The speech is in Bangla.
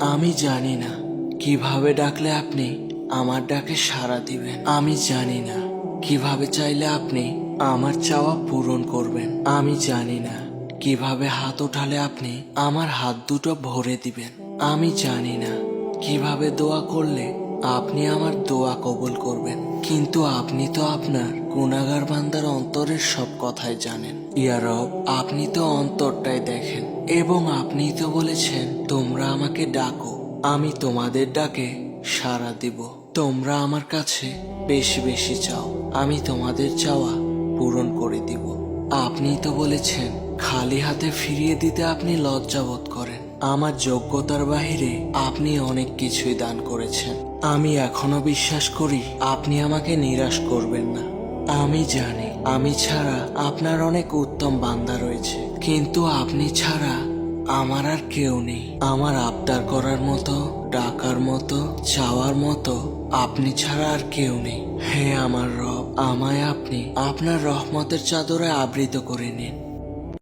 আমি জানি না কীভাবে ডাকলে আপনি আমার ডাকে সাড়া দিবেন। আমি জানি না কীভাবে চাইলে আপনি আমার চাওয়া পূরণ করবেন। আমি জানি না কীভাবে হাত উঠালে আপনি আমার হাত দুটো ভরে দিবেন। আমি জানি না কীভাবে দোয়া করলে আপনি আমার দোয়া কবুল করবেন। কিন্তু আপনি তো আপনার গুনাগার বান্দার অন্তরের সব কথাই জানেন। ইয়ারব আপনি তো অন্তরটাই দেখেন। এবং আপনি তো বলেছেন, তোমরা আমাকে ডাকো, আমি তোমাদের ডাকে সাড়া দিব। তোমরা আমার কাছে বেশি বেশি চাও, আমি তোমাদের চাওয়া পূরণ করে দিব। আপনি তো বলেছেন, খালি হাতে ফিরিয়ে দিতে আপনি লজ্জাবোধ করেন। আমার যোগ্যতার বাহিরে আপনি অনেক কিছুই দান করেছেন। আমি এখনও বিশ্বাস করি, আপনি আমাকে নিরাশ করবেন না। আমি জানি, আমি ছাড়া আপনার অনেক উত্তম বান্দা রয়েছে। কিন্তু আপনি ছাড়া আমার আর কেউ নেই। আমার আবদার করার মতো, ডাকার মতো, চাওয়ার মতো আপনি ছাড়া আর কেউ নেই। হে আমার রব, আমায় আপনি আপনার রহমতের চাদরে আবৃত করে নিন।